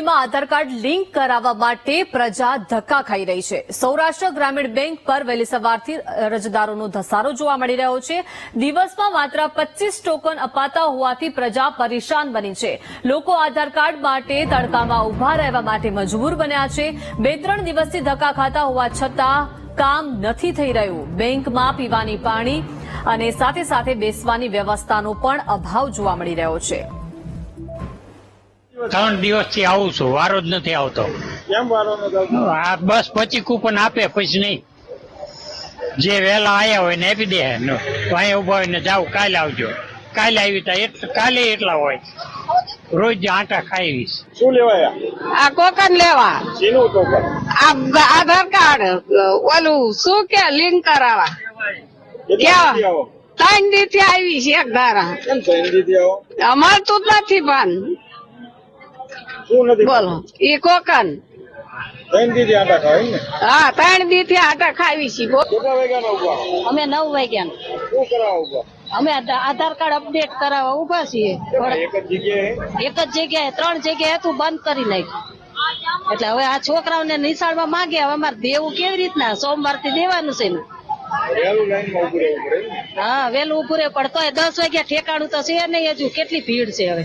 નોંધણીમાં આધાર card link કરાવવા માટે પ્રજા ધક્કા ખાઈ રહી છે. સૌરાષ્ટ્ર ગ્રામીણ બેંક પર વહેલી સવારથી અરજદારોનો ધસારો જોવા મળી રહ્યો છે. દિવસમાં માત્ર પચીસ ટોકન અપાતા હોવાથી પ્રજા પરેશાન બની છે. લોકો આધાર કાર્ડ માટે તડકામાં ઊભા રહેવા માટે મજબૂર બન્યા છે. બે ત્રણ દિવસથી ધક્કા ખાતા હોવા છતાં કામ નથી થઈ રહ્યું. બેંકમાં પીવાની પાણી અને સાથે સાથે બેસવાની વ્યવસ્થાનો પણ અભાવ જોવા મળી રહ્યો છે. ત્રણ દિવસથી આવું છું વારો જ નથી આવતો. કેમ વારો નથી આવતો? આ બસ પછી કૂપન આપે પછી નહીં. જે વહેલા આયા હોય ને આપી દે. અહીંયા ઊભા હોય ને જાવ કાલે આવજો. કાલે આવી તા કાલે એટલા હોય. રોજ આટા ખાઈશ શું લેવાય આ? કોકન લેવા. શીનું કોકન? આ આધાર કાર્ડ ઓલું શું કે લિંક કરાવા? દીથી ત્રણ દી થી આવી? છે એક ધારા. અમારે દીથી જ નથી પણ. શું નથી બોલો. ઈ કોકન. ત્રણ દીથી આટા ખાવ ને? હા ત્રણ દી થી આટા ખાવી છે. કેટલા વાગ્યાના ઊભા અમે નવ વાગ્યા શું કરાવવા ઊભા અમે આધાર કાર્ડ અપડેટ કરાવવા ઊભા છીએ. એક જ જગ્યાએ? એક જ જગ્યાએ ત્રણ જગ્યાએ હતું બંધ કરી નાખ્યું. એટલે હવે આ છોકરાઓને નિશાળવા માંગે હવે અમારે દેવું કેવી રીતના? સોમવારથી દેવાનું છે ને? હા વેલું ઉભું તોય દસ વાગ્યા ઠેકાણું તો છે નહીં હજુ. કેટલી ભીડ છે હવે?